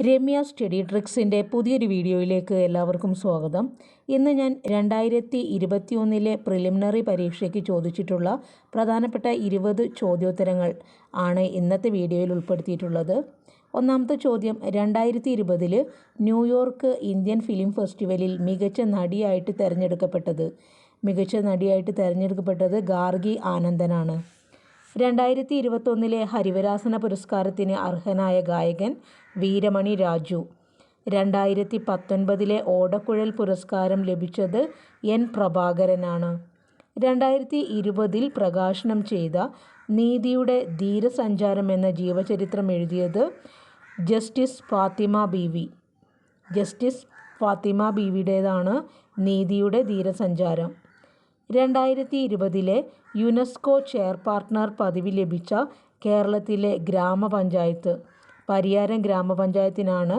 Ramya study ട്രിക്സിന്റെ പുതിയൊരു വീഡിയോയിലേക്ക് എല്ലാവർക്കും സ്വാഗതം. ഇന്ന് ഞാൻ രണ്ടായിരത്തി ഇരുപത്തി ഒന്നിലെ പ്രിലിമിനറി പരീക്ഷയ്ക്ക് ചോദിച്ചിട്ടുള്ള പ്രധാനപ്പെട്ട ഇരുപത് ചോദ്യോത്തരങ്ങൾ ആണ് ഇന്നത്തെ വീഡിയോയിൽ ഉൾപ്പെടുത്തിയിട്ടുള്ളത്. ഒന്നാമത്തെ ചോദ്യം രണ്ടായിരത്തി ഇരുപതിൽ ന്യൂയോർക്ക് ഇന്ത്യൻ ഫിലിം ഫെസ്റ്റിവലിൽ മികച്ച നടിയായിട്ട് തിരഞ്ഞെടുക്കപ്പെട്ടത്. മികച്ച നടിയായിട്ട് തിരഞ്ഞെടുക്കപ്പെട്ടത് ഗാർഗി ആനന്ദനാണ്. രണ്ടായിരത്തി ഇരുപത്തൊന്നിലെ ഹരിവരാസന പുരസ്കാരത്തിന് അർഹനായ ഗായകൻ വീരമണി രാജു. രണ്ടായിരത്തി പത്തൊൻപതിലെ ഓടക്കുഴൽ പുരസ്കാരം ലഭിച്ചത് എൻ പ്രഭാകരനാണ്. രണ്ടായിരത്തി ഇരുപതിൽ പ്രകാശനം ചെയ്ത നീതിയുടെ ധീരസഞ്ചാരം എന്ന ജീവചരിത്രം എഴുതിയത് justice Fathima B V justice Fathima ബീവിയുടേതാണ് നീതിയുടെ ധീരസഞ്ചാരം. രണ്ടായിരത്തി ഇരുപതിലെ യുനെസ്കോ ചെയർ പാർട്ട്ണർ പദവി ലഭിച്ച കേരളത്തിലെ ഗ്രാമപഞ്ചായത്ത്. പരിയാരം ഗ്രാമപഞ്ചായത്തിനാണ്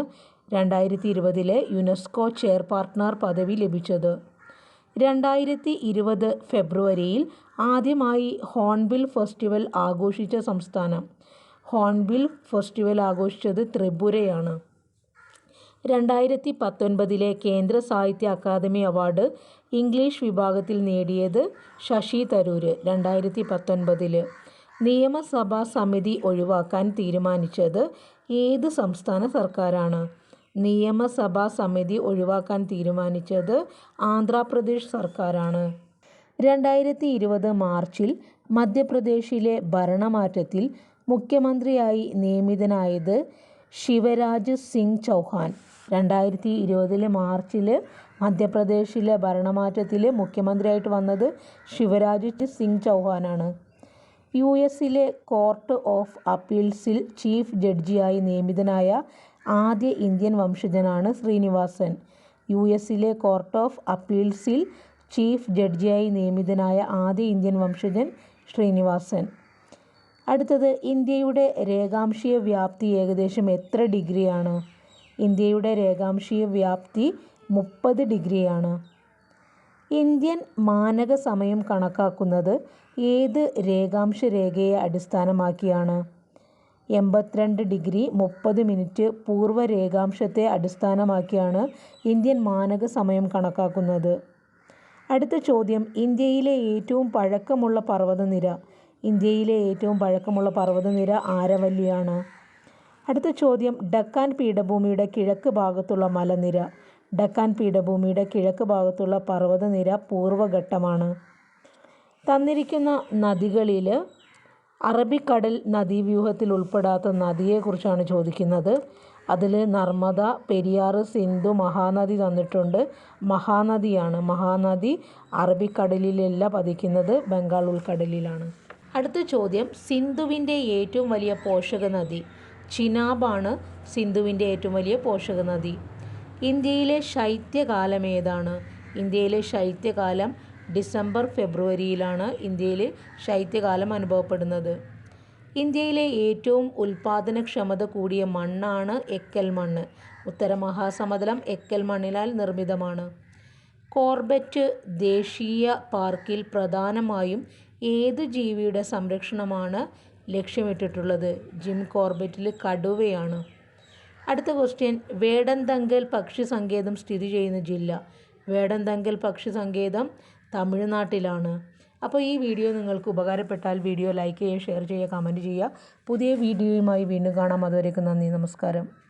രണ്ടായിരത്തി ഇരുപതിലെ യുനെസ്കോ ചെയർ പാർട്ട്ണർ പദവി ലഭിച്ചത്. രണ്ടായിരത്തി ഇരുപത് ഫെബ്രുവരിയിൽ ആദ്യമായി ഹോൺബിൽ ഫെസ്റ്റിവൽ ആഘോഷിച്ച സംസ്ഥാനം. ഹോൺബിൽ ഫെസ്റ്റിവൽ ആഘോഷിച്ചത് ത്രിപുരയാണ്. രണ്ടായിരത്തി പത്തൊൻപതിലെ കേന്ദ്ര സാഹിത്യ അക്കാദമി അവാർഡ് ഇംഗ്ലീഷ് വിഭാഗത്തിൽ നേടിയത് ശശി തരൂർ രണ്ടായിരത്തി പത്തൊൻപതിൽ നിയമസഭാ സമിതി ഒഴിവാക്കാൻ തീരുമാനിച്ചത് ഏത് സംസ്ഥാന സർക്കാരാണ്? നിയമസഭാ സമിതി ഒഴിവാക്കാൻ തീരുമാനിച്ചത് ആന്ധ്രാപ്രദേശ് സർക്കാരാണ്. രണ്ടായിരത്തി ഇരുപത് മാർച്ചിൽ മധ്യപ്രദേശിലെ ഭരണമാറ്റത്തിൽ മുഖ്യമന്ത്രിയായി നിയമിതനായത് ശിവരാജ് സിംഗ് ചൗഹാൻ. രണ്ടായിരത്തി ഇരുപതിൽ മാർച്ചിൽ മധ്യപ്രദേശിലെ ഭരണമാറ്റത്തിൽ മുഖ്യമന്ത്രിയായിട്ട് വന്നത് ശിവരാജ് സിംഗ് ചൗഹാനാണ്. യു എസിലെ കോർട്ട് ഓഫ് അപ്പീൽസിൽ ചീഫ് ജഡ്ജിയായി നിയമിതനായ ആദ്യ ഇന്ത്യൻ വംശജനാണ് ശ്രീനിവാസൻ. യു എസിലെ കോർട്ട് ഓഫ് അപ്പീൽസിൽ ചീഫ് ജഡ്ജിയായി നിയമിതനായ ആദ്യ ഇന്ത്യൻ വംശജൻ ശ്രീനിവാസൻ. അടുത്തത് ഇന്ത്യയുടെ രേഖാംശീയ വ്യാപ്തി ഏകദേശം എത്ര ഡിഗ്രിയാണ്? ഇന്ത്യയുടെ രേഖാംശീയ വ്യാപ്തി മുപ്പത് ഡിഗ്രിയാണ്. ഇന്ത്യൻ മാനക സമയം കണക്കാക്കുന്നത് ഏത് രേഖാംശ രേഖയെ അടിസ്ഥാനമാക്കിയാണ്? എൺപത്തിരണ്ട് ഡിഗ്രി മുപ്പത് മിനിറ്റ് പൂർവ രേഖാംശത്തെ അടിസ്ഥാനമാക്കിയാണ് ഇന്ത്യൻ മാനക സമയം കണക്കാക്കുന്നത്. അടുത്ത ചോദ്യം ഇന്ത്യയിലെ ഏറ്റവും പഴക്കമുള്ള പർവതനിര. ഇന്ത്യയിലെ ഏറ്റവും പഴക്കമുള്ള പർവതനിര ആരവല്ലിയാണ്. അടുത്ത ചോദ്യം ഡക്കാൻ പീഠഭൂമിയുടെ കിഴക്ക് ഭാഗത്തുള്ള മലനിര. ഡക്കാൻ പീഠഭൂമിയുടെ കിഴക്ക് ഭാഗത്തുള്ള പർവതനിര പൂർവഘട്ടമാണ്. തന്നിരിക്കുന്ന നദികളിൽ അറബിക്കടൽ നദീവ്യൂഹത്തിൽ ഉൾപ്പെടാത്ത നദിയെക്കുറിച്ചാണ് ചോദിക്കുന്നത്. അതിൽ നർമ്മദ പെരിയാർ സിന്ധു മഹാനദി തന്നിട്ടുണ്ട്. മഹാനദിയാണ്. മഹാനദി അറബിക്കടലിലല്ല പതിക്കുന്നത് ബംഗാൾ ഉൾക്കടലിലാണ്. അടുത്ത ചോദ്യം സിന്ധുവിന്റെ ഏറ്റവും വലിയ പോഷക നദി ചിനാബാണ് സിന്ധുവിന്റെ ഏറ്റവും വലിയ പോഷക നദി ഇന്ത്യയിലെ ശൈത്യകാലം ഏതാണ്? ഇന്ത്യയിലെ ശൈത്യകാലം ഡിസംബർ ഫെബ്രുവരിയിലാണ് ഇന്ത്യയിലെ ശൈത്യകാലം അനുഭവപ്പെടുന്നത്. ഇന്ത്യയിലെ ഏറ്റവും ഉൽപാദനക്ഷമത കൂടിയ മണ്ണാണ് എക്കൽ മണ്ണ്. ഉത്തര മഹാസമതലം എക്കൽ മണ്ണിനാൽ നിർമ്മിതമാണ്. കോർബറ്റ് ദേശീയ പാർക്കിൽ പ്രധാനമായും ഏത് ജീവിയുടെ സംരക്ഷണമാണ് ലക്ഷ്യമിട്ടിട്ടുള്ളത് ജിം കോർബറ്റിൽ കടുവയാണ്. അടുത്ത ക്വസ്റ്റ്യൻ വേടന്തങ്കൽ പക്ഷി സങ്കേതം സ്ഥിതി ചെയ്യുന്ന ജില്ല. വേടന്തങ്കൽ പക്ഷി സങ്കേതം തമിഴ്നാട്ടിലാണ്. അപ്പോൾ ഈ വീഡിയോ നിങ്ങൾക്ക് ഉപകാരപ്പെട്ടാൽ വീഡിയോ ലൈക്ക് ചെയ്യുക ഷെയർ ചെയ്യുക കമന്റ് ചെയ്യുക. പുതിയ വീഡിയോയുമായി വീണ്ടും കാണാം. അതുവരേക്കും നന്ദി നമസ്കാരം.